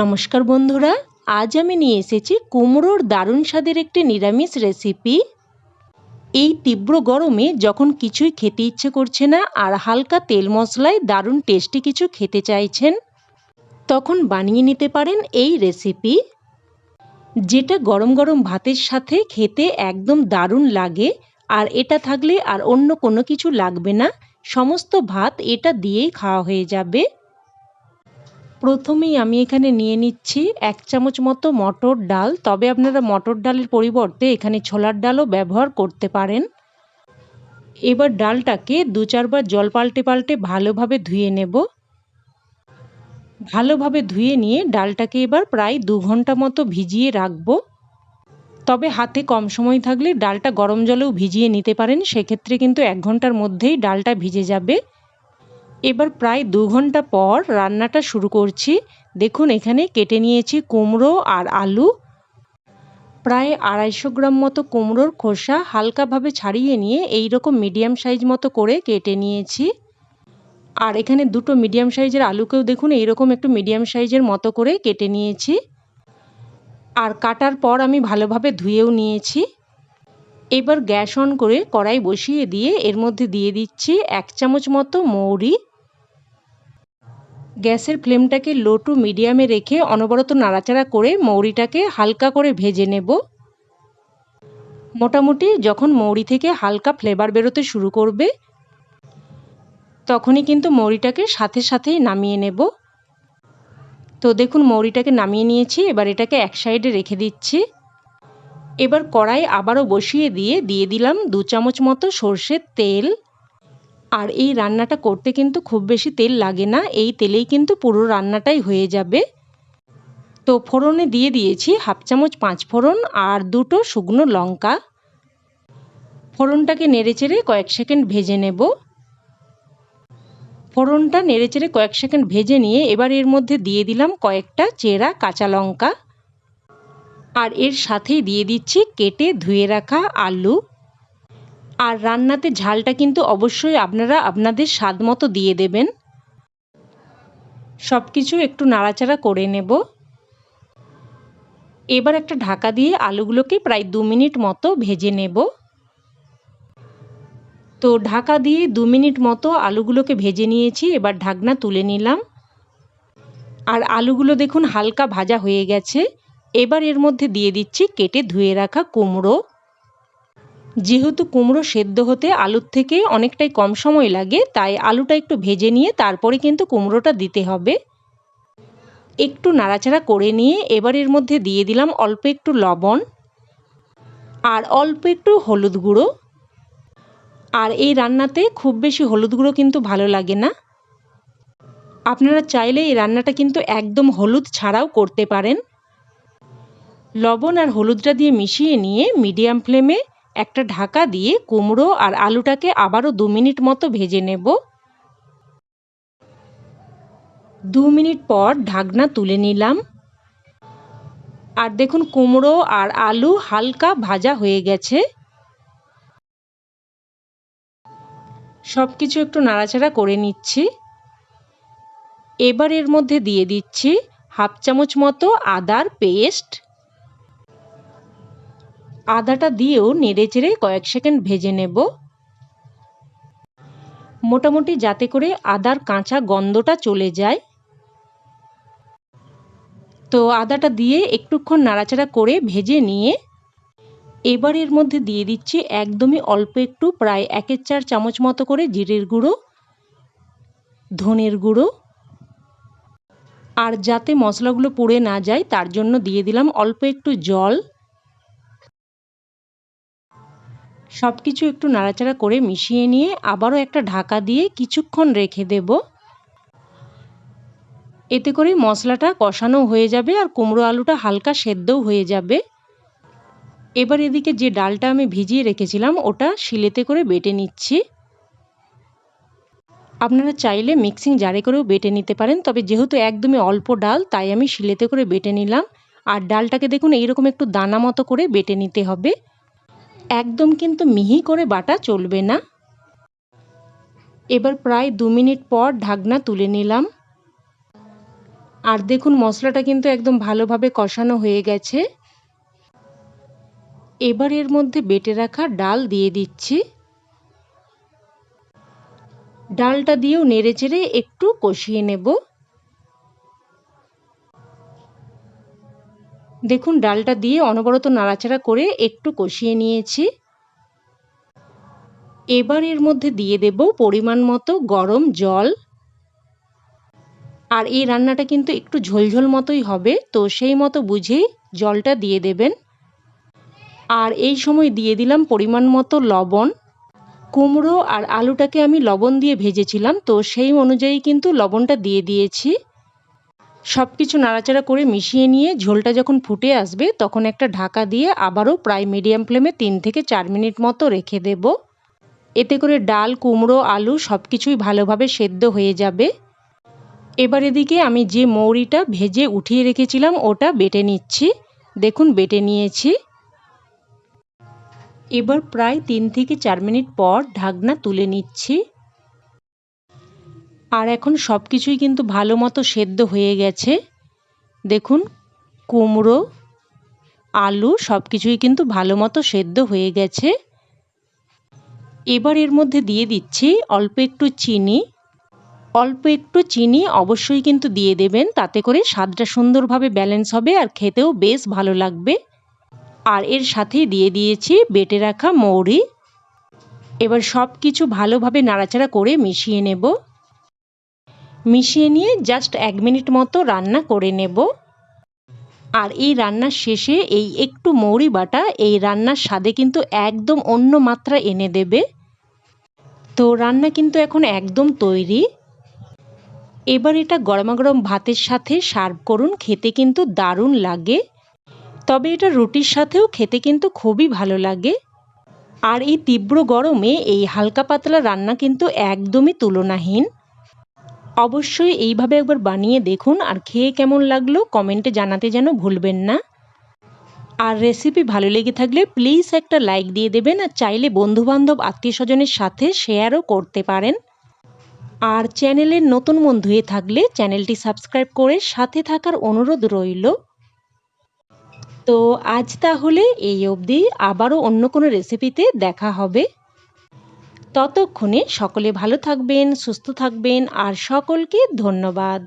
নমস্কার বন্ধুরা, আজ আমি নিয়ে এসেছি কুমড়োর দারুণ স্বাদের একটি নিরামিষ রেসিপি এই তীব্র গরমে যখন কিছুই খেতে ইচ্ছে করছে না আর হালকা তেল মশলায় দারুণ টেস্টি কিছু খেতে চাইছেন, তখন বানিয়ে নিতে পারেন এই রেসিপি যেটা গরম গরম ভাতের সাথে খেতে একদম দারুণ লাগে আর এটা থাকলে আর অন্য কোনো কিছু লাগবে না, সমস্ত ভাত এটা দিয়েই খাওয়া হয়ে যাবে। প্রথমেই আমি এখানে নিয়ে নিচ্ছি এক চামচ মতো মটর ডাল। তবে আপনারা মটর ডালের পরিবর্তে এখানে ছোলার ডালও ব্যবহার করতে পারেন। এবার ডালটাকে দু চারবার জল পাল্টে পাল্টে ভালোভাবে ধুয়ে নেব। ভালোভাবে ধুয়ে নিয়ে ডালটাকে এবার প্রায় দু ঘণ্টা মতো ভিজিয়ে রাখব। তবে হাতে কম সময় থাকলে ডালটা গরম জলেও ভিজিয়ে নিতে পারেন। সেক্ষেত্রে কিন্তু এক ঘণ্টার মধ্যেই ডালটা ভিজে যাবে। এবার প্রায় দু ঘণ্টা পর রান্নাটা শুরু করছি। দেখুন, এখানে কেটে নিয়েছি কুমড়ো আর আলু। প্রায় আড়াইশো গ্রাম মতো কুমড়োর খোসা হালকাভাবে ছাড়িয়ে নিয়ে এই রকম মিডিয়াম সাইজ মতো করে কেটে নিয়েছি। আর এখানে দুটো মিডিয়াম সাইজের আলুকেও দেখুন, এইরকম একটু মিডিয়াম সাইজের মতো করে কেটে নিয়েছি। আর কাটার পর আমি ভালোভাবে ধুয়েও নিয়েছি। এবার গ্যাস অন করে কড়াই বসিয়ে দিয়ে এর মধ্যে দিয়ে দিচ্ছি এক চামচ মতো মৌরি। গ্যাসের ফ্লেমটাকে লো টু মিডিয়ামে রেখে অনবরত নাড়াচাড়া করে মৌরিটাকে হালকা করে ভেজে নেব। মোটামুটি যখন মৌরি থেকে হালকা ফ্লেভার বেরোতে শুরু করবে, তখনই কিন্তু মৌরিটাকে সাথে সাথেই নামিয়ে নেব। তো দেখুন, মৌরিটাকে নামিয়ে নিয়েছি, এবার এটাকে এক সাইডে রেখে দিচ্ছি। এবার কড়াই আবারও বসিয়ে দিয়ে দিয়ে দিলাম দু চামচ মতো সর্ষের তেল। আর এই রান্নাটা করতে কিন্তু খুব বেশি তেল লাগে না, এই তেলেই কিন্তু পুরো রান্নাটাই হয়ে যাবে। তো ফোড়নে দিয়ে দিয়েছি হাফ চামচ পাঁচ ফোড়ন আর দুটো শুকনো লঙ্কা। ফোড়নটাকে নেড়েচেড়ে কয়েক সেকেন্ড ভেজে নেব। ফোড়নটা নেড়েচেড়ে কয়েক সেকেন্ড ভেজে নিয়ে এবার এর মধ্যে দিয়ে দিলাম কয়েকটা চেরা কাঁচা লঙ্কা। আর এর সাথেই দিয়ে দিচ্ছি কেটে ধুয়ে রাখা আলু। আর রান্নাতে ঝালটা কিন্তু অবশ্যই আপনারা আপনাদের স্বাদ মতো দিয়ে দেবেন। সব কিছু একটু নাড়াচাড়া করে নেব। এবার একটা ঢাকা দিয়ে আলুগুলোকে প্রায় দু মিনিট মতো ভেজে নেব। তো ঢাকা দিয়ে দু মিনিট মতো আলুগুলোকে ভেজে নিয়েছি, এবার ঢাকনা তুলে নিলাম। আর আলুগুলো দেখুন হালকা ভাজা হয়ে গেছে। এবার এর মধ্যে দিয়ে দিচ্ছি কেটে ধুয়ে রাখা কুমড়ো। যেহেতু কুমড়ো সেদ্ধ হতে আলুর থেকে অনেকটাই কম সময় লাগে, তাই আলুটা একটু ভেজে নিয়ে তারপরে কিন্তু কুমড়োটা দিতে হবে। একটু নাড়াচাড়া করে নিয়ে এবার এর মধ্যে দিয়ে দিলাম অল্প একটু লবণ আর অল্প একটু হলুদ গুঁড়ো। আর এই রান্নাতে খুব বেশি হলুদ গুঁড়ো কিন্তু ভালো লাগে না। আপনারা চাইলে এই রান্নাটা কিন্তু একদম হলুদ ছাড়াও করতে পারেন। লবণ আর হলুদটা দিয়ে মিশিয়ে নিয়ে মিডিয়াম ফ্লেমে একটা ঢাকা দিয়ে কুমড়ো আর আলুটাকে আবারও দু মিনিট মতো ভেজে নেব। দু মিনিট পর ঢাকনা তুলে নিলাম। আর দেখুন কুমড়ো আর আলু হালকা ভাজা হয়ে গেছে। সব কিছু একটু নাড়াচাড়া করে নিচ্ছি। এবার এর মধ্যে দিয়ে দিচ্ছি হাফ চামচ মতো আদার পেস্ট। আদাটা দিয়েও নেড়ে চেড়ে কয়েক সেকেন্ড ভেজে নেব। মোটামুটি যাতে করে আদার কাঁচা গন্ধটা চলে যায়। তো আদাটা দিয়ে একটুক্ষণ নাড়াচাড়া করে ভেজে নিয়ে এবার এর মধ্যে দিয়ে দিচ্ছি একদমই অল্প একটু প্রায় একের চার চামচ মতো করে জিরের গুঁড়ো, ধনের গুঁড়ো। আর যাতে মশলাগুলো পুড়ে না যায়, তার জন্য দিয়ে দিলাম অল্প একটু জল। সব কিছু একটু নাড়াচাড়া করে মিশিয়ে নিয়ে আবারও একটা ঢাকা দিয়ে কিছুক্ষণ রেখে দেব। এতে করে মশলাটা কষানো হয়ে যাবে আর কুমড়ো আলুটা হালকা সেদ্ধও হয়ে যাবে। এবার এদিকে যে ডালটা আমি ভিজিয়ে রেখেছিলাম, ওটা শিলেতে করে বেটে নিচ্ছি। আপনারা চাইলে মিক্সিং জারে করেও বেটে নিতে পারেন, তবে যেহেতু একদমই অল্প ডাল, তাই আমি শিলেতে করে বেটে নিলাম। আর ডালটাকে দেখুন, এইরকম একটু দানা মতো করে বেটে নিতে হবে। একদম কিন্তু মিহি করে বাটা চলবে না। এবার প্রায় দু মিনিট পর ঢাকনা তুলে নিলাম। আর দেখুন, মশলাটা কিন্তু একদম ভালোভাবে কষানো হয়ে গেছে। এবার এর মধ্যে বেটে রাখা ডাল দিয়ে দিচ্ছি। ডালটা দিয়েও নেড়ে চেড়ে একটু কষিয়ে নেব। দেখুন, ডালটা দিয়ে অনবরত নাড়াচাড়া করে একটু কষিয়ে নিয়েছি। এবার এর মধ্যে দিয়ে দেব পরিমাণ মতো গরম জল। আর এই রান্নাটা কিন্তু একটু ঝোলঝোল মতোই হবে, তো সেই মতো বুঝেই জলটা দিয়ে দেবেন। আর এই সময় দিয়ে দিলাম পরিমাণ মতো লবণ। কুমড়ো আর আলুটাকে আমি লবণ দিয়ে ভেজেছিলাম, তো সেই অনুযায়ী কিন্তু লবণটা দিয়ে দিয়েছি। সব কিছু নাড়াচাড়া করে মিশিয়ে নিয়ে ঝোলটা যখন ফুটে আসবে, তখন একটা ঢাকা দিয়ে আবারও প্রায় মিডিয়াম ফ্লেমে তিন থেকে চার মিনিট মতো রেখে দেব। এতে করে ডাল, কুমড়ো, আলু সব কিছুই ভালোভাবে সেদ্ধ হয়ে যাবে। এবার এদিকে আমি যে মৌরিটা ভেজে উঠিয়ে রেখেছিলাম, ওটা বেটে নিচ্ছি। দেখুন, বেটে নিয়েছি। এবার প্রায় তিন থেকে চার মিনিট পর ঢাকনা তুলে নিচ্ছি। আর এখন সব কিছুই কিন্তু ভালো মতো সেদ্ধ হয়ে গেছে। দেখুন, কুমড়ো, আলু সব কিছুই কিন্তু ভালো মতো সেদ্ধ হয়ে গেছে। এবার এর মধ্যে দিয়ে দিচ্ছি অল্প একটু চিনি। অল্প একটু চিনি অবশ্যই কিন্তু দিয়ে দেবেন, তাতে করে স্বাদটা সুন্দরভাবে ব্যালেন্স হবে আর খেতেও বেশ ভালো লাগবে। আর এর সাথে দিয়ে দিয়েছি বেটে রাখা মৌরি। এবার সব কিছু ভালোভাবে নাড়াচাড়া করে মিশিয়ে নেব। মিশিয়ে নিয়ে জাস্ট এক মিনিট মতো রান্না করে নেব। আর এই রান্নার শেষে এই একটু মৌরি বাটা, এই রান্নার স্বাদে কিন্তু একদম অন্য মাত্রা এনে দেবে। তো রান্না কিন্তু এখন একদম তৈরি। এবার এটা গরমাগরম ভাতের সাথে সার্ভ করুন, খেতে কিন্তু দারুণ লাগে। তবে এটা রুটির সাথেও খেতে কিন্তু খুবই ভালো লাগে। আর এই তীব্র গরমে এই হালকা পাতলা রান্না কিন্তু একদমই তুলনাহীন। অবশ্যই এইভাবে একবার বানিয়ে দেখুন আর খেয়ে কেমন লাগল কমেন্টে জানাতে যেন ভুলবেন না। আর রেসিপি ভালো লেগে থাকলে প্লিজ একটা লাইক দিয়ে দেবেন আর চাইলে বন্ধুবান্ধব আত্মীয় স্বজনের সাথে শেয়ারও করতে পারেন। আর চ্যানেলের নতুন বন্ধু হয়ে থাকলে চ্যানেলটি সাবস্ক্রাইব করে সাথে থাকার অনুরোধ রইল। তো আজ তাহলে এই অবধি। আবারও অন্য কোনো রেসিপিতে দেখা হবে। ততক্ষণে সকলে ভালো থাকবেন সুস্থ থাকবেন আর সকলকে ধন্যবাদ।